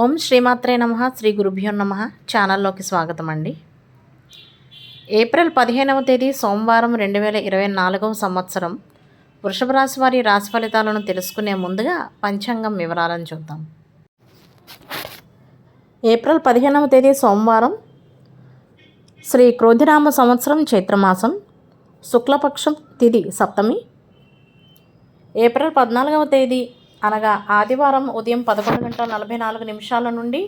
ఓం శ్రీమాత్రే నమ శ్రీ గురుభ్యో నమ. ఛానల్లోకి స్వాగతం అండి ఏప్రిల్ పదిహేనవ తేదీ సోమవారం రెండు వేల ఇరవై నాలుగవ సంవత్సరం. వృషభ రాశి వారి రాశి ఫలితాలను తెలుసుకునే ముందుగా పంచాంగం వివరాలను చూద్దాం. ఏప్రిల్ పదిహేనవ తేదీ సోమవారం శ్రీ క్రోధిరామ సంవత్సరం చైత్రమాసం శుక్లపక్షం తిది సప్తమి. ఏప్రిల్ పద్నాలుగవ తేదీ అనగా ఆదివారం ఉదయం పదకొండు గంటల నలభై నాలుగు నిమిషాల నుండి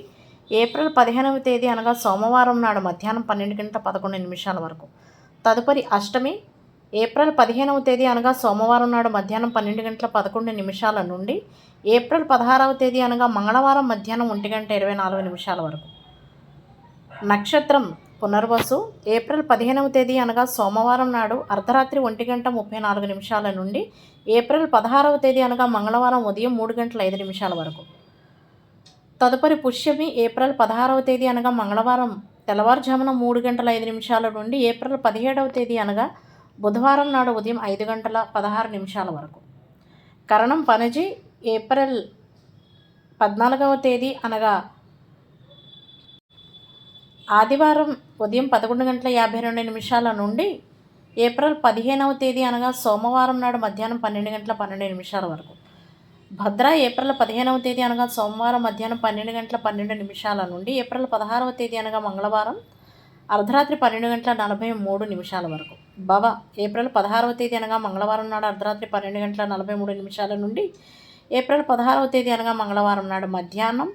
ఏప్రిల్ పదిహేనవ తేదీ అనగా సోమవారం నాడు మధ్యాహ్నం పన్నెండు గంటల పదకొండు నిమిషాల వరకు. తదుపరి అష్టమి ఏప్రిల్ పదిహేనవ తేదీ అనగా సోమవారం నాడు మధ్యాహ్నం పన్నెండు గంటల పదకొండు నిమిషాల నుండి ఏప్రిల్ పదహారవ తేదీ అనగా మంగళవారం మధ్యాహ్నం ఒంటి గంట ఇరవై నాలుగు నిమిషాల వరకు. నక్షత్రం పునర్వసు. ఏప్రిల్ పదిహేనవ తేదీ అనగా సోమవారం నాడు అర్ధరాత్రి ఒంటి గంట ముప్పై నాలుగు నిమిషాల నుండి ఏప్రిల్ పదహారవ తేదీ అనగా మంగళవారం ఉదయం మూడు గంటల ఐదు నిమిషాల వరకు. తదుపరి పుష్యమి ఏప్రిల్ పదహారవ తేదీ అనగా మంగళవారం తెల్లవారుజామున మూడు గంటల ఐదు నిమిషాల నుండి ఏప్రిల్ పదిహేడవ తేదీ అనగా బుధవారం నాడు ఉదయం ఐదు గంటల పదహారు నిమిషాల వరకు. కరణం పనజి ఏప్రిల్ పద్నాలుగవ తేదీ అనగా ఆదివారం ఉదయం పదకొండు గంటల యాభై రెండు నిమిషాల నుండి ఏప్రిల్ పదిహేనవ తేదీ అనగా సోమవారం నాడు మధ్యాహ్నం పన్నెండు గంటల పన్నెండు నిమిషాల వరకు. భద్ర ఏప్రిల్ పదిహేనవ తేదీ అనగా సోమవారం మధ్యాహ్నం పన్నెండు గంటల పన్నెండు నిమిషాల నుండి ఏప్రిల్ పదహారవ తేదీ అనగా మంగళవారం అర్ధరాత్రి పన్నెండు గంటల నలభై మూడు నిమిషాల వరకు. భవ ఏప్రిల్ పదహారవ తేదీ అనగా మంగళవారం నాడు అర్ధరాత్రి పన్నెండు గంటల నలభై మూడు నిమిషాల నుండి ఏప్రిల్ పదహారవ తేదీ అనగా మంగళవారం నాడు మధ్యాహ్నం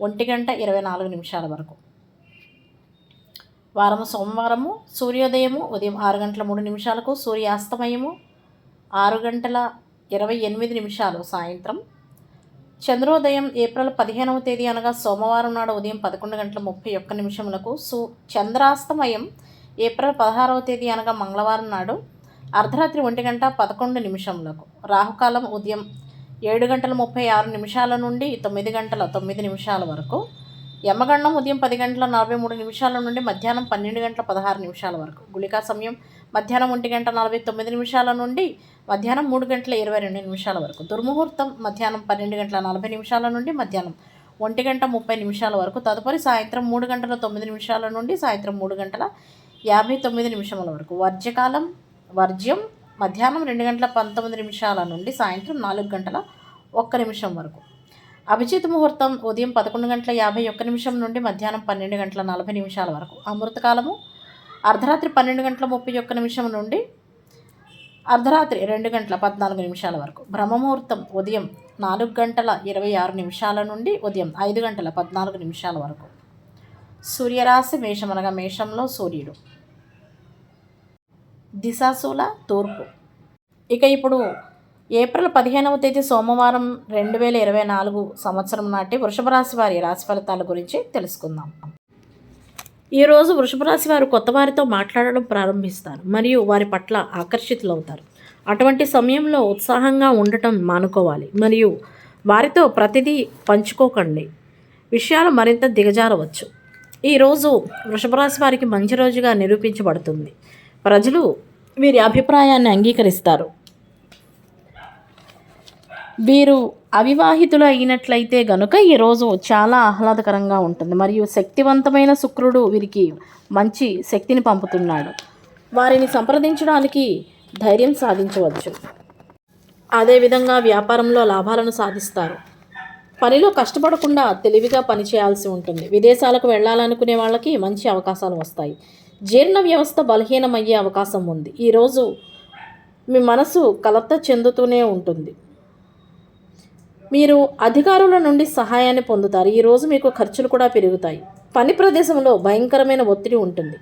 ఒంటి గంట ఇరవై నాలుగు నిమిషాల వరకు. వారము సోమవారము సూర్యోదయము ఉదయం ఆరు గంటల మూడు నిమిషాలకు సూర్యాస్తమయము ఆరు గంటల ఇరవై ఎనిమిది నిమిషాలు సాయంత్రం. చంద్రోదయం ఏప్రిల్ పదిహేనవ తేదీ అనగా సోమవారం నాడు ఉదయం పదకొండు గంటల ముప్పై ఒక్క నిమిషములకు సు చంద్రాస్తమయం ఏప్రిల్ పదహారవ తేదీ అనగా మంగళవారం నాడు అర్ధరాత్రి ఒంటి గంట పదకొండు నిమిషములకు రాహుకాలం ఉదయం ఏడు గంటల ముప్పై ఆరు నిమిషాల నుండి తొమ్మిది గంటల తొమ్మిది నిమిషాల వరకు యమగండం ఉదయం పది గంటల నలభై మూడు నిమిషాల నుండి మధ్యాహ్నం పన్నెండు గంటల పదహారు నిమిషాల వరకు. గుళికా సమయం మధ్యాహ్నం ఒంటి గంట నలభై తొమ్మిది నిమిషాల నుండి మధ్యాహ్నం మూడు గంటల ఇరవై రెండు నిమిషాల వరకు. దుర్ముహూర్తం మధ్యాహ్నం పన్నెండు గంటల నలభై నిమిషాల నుండి మధ్యాహ్నం ఒంటి గంట ముప్పై నిమిషాల వరకు. తదుపరి సాయంత్రం మూడు గంటల తొమ్మిది నిమిషాల నుండి సాయంత్రం మూడు గంటల యాభై తొమ్మిది నిమిషాల వరకు. వర్జ్యకాలం వర్జ్యం మధ్యాహ్నం రెండు గంటల పంతొమ్మిది నిమిషాల నుండి సాయంత్రం నాలుగు గంటల ఒక్క నిమిషం వరకు. అభిజిత్ ముహూర్తం ఉదయం పదకొండు గంటల యాభై ఒక్క నిమిషం నుండి మధ్యాహ్నం పన్నెండు గంటల నలభై నిమిషాల వరకు. అమృతకాలము అర్ధరాత్రి పన్నెండు గంటల ముప్పై ఒక్క నిమిషం నుండి అర్ధరాత్రి రెండు గంటల పద్నాలుగు నిమిషాల వరకు. బ్రహ్మముహూర్తం ఉదయం నాలుగు గంటల ఇరవై ఆరు నిమిషాల నుండి ఉదయం ఐదు గంటల పద్నాలుగు నిమిషాల వరకు. సూర్యరాశి మేషం అనగా మేషంలో సూర్యుడు. దిశాశూల తూర్పు. ఇక ఇప్పుడు ఏప్రిల్ పదిహేనవ తేదీ సోమవారం రెండు వేల ఇరవై నాలుగు సంవత్సరం నాటి వృషభ రాశి వారి రాశి ఫలితాల గురించి తెలుసుకుందాం. ఈరోజు వృషభ రాశి వారు కొత్త వారితో మాట్లాడడం ప్రారంభిస్తారు మరియు వారి పట్ల ఆకర్షితులవుతారు. అటువంటి సమయంలో ఉత్సాహంగా ఉండటం మానుకోవాలి మరియు వారితో ప్రతిదీ పంచుకోకండి. విషయాలు మరింత దిగజారవచ్చు. ఈరోజు వృషభ రాశి వారికి మంచి రోజుగా నిరూపించబడుతుంది. ప్రజలు వీరి అభిప్రాయాన్ని అంగీకరిస్తారు. వీరు అవివాహితులు అయినట్లయితే గనుక ఈరోజు చాలా ఆహ్లాదకరంగా ఉంటుంది. మరియు శక్తివంతమైన శుక్రుడు వీరికి మంచి శక్తిని పంపుతున్నాడు. వారిని సంప్రదించడానికి ధైర్యం సాధించవచ్చు. అదేవిధంగా వ్యాపారంలో లాభాలను సాధిస్తారు. పనిలో కష్టపడకుండా తెలివిగా పనిచేయాల్సి ఉంటుంది. విదేశాలకు వెళ్ళాలనుకునే వాళ్ళకి మంచి అవకాశాలు వస్తాయి. జీర్ణ వ్యవస్థ బలహీనమయ్యే అవకాశం ఉంది. ఈరోజు మీ మనసు కలత చెందుతూనే ఉంటుంది. మీరు అధికారుల నుండి సహాయాన్ని పొందుతారు. ఈరోజు మీకు ఖర్చులు కూడా పెరుగుతాయి. పని ప్రదేశంలో భయంకరమైన ఒత్తిడి ఉంటుంది.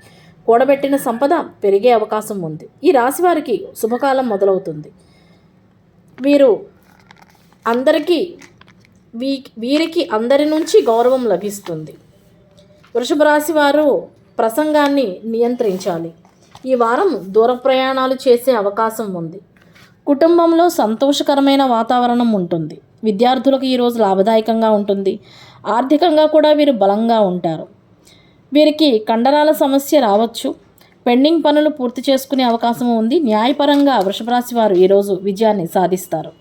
కూడబెట్టిన సంపద పెరిగే అవకాశం ఉంది. ఈ రాశి వారికి శుభకాలం మొదలవుతుంది. వీరు అందరికీ వీ వీరికి అందరి నుంచి గౌరవం లభిస్తుంది. వృషభ రాశి వారు ప్రసంగాన్ని నియంత్రించాలి. ఈ వారం దూర ప్రయాణాలు చేసే అవకాశం ఉంది. కుటుంబంలో సంతోషకరమైన వాతావరణం ఉంటుంది. విద్యార్థులకు ఈరోజు లాభదాయకంగా ఉంటుంది. ఆర్థికంగా కూడా వీరు బలంగా ఉంటారు. వీరికి కండరాల సమస్య రావచ్చు. పెండింగ్ పనులు పూర్తి చేసుకునే అవకాశం ఉంది. న్యాయపరంగా వృషభరాశి వారు ఈరోజు విజయాన్ని సాధిస్తారు.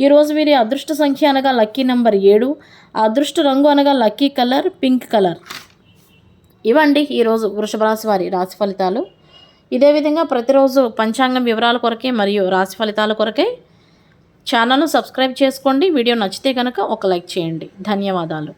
ఈరోజు వీరి అదృష్ట సంఖ్య అనగా లక్కీ నెంబర్ ఏడు అదృష్ట రంగు అనగా లక్కీ కలర్ పింక్ కలర్. ఇవండి ఈరోజు వృషభ రాశి వారి రాశి ఫలితాలు. ఇదే విధంగా ప్రతిరోజు పంచాంగం వివరాల కొరకే మరియు రాశి ఫలితాల కొరకే ఛానల్ను సబ్స్క్రైబ్ చేసుకోండి. వీడియో నచ్చితే కనుక ఒక లైక్ చేయండి. ధన్యవాదాలు.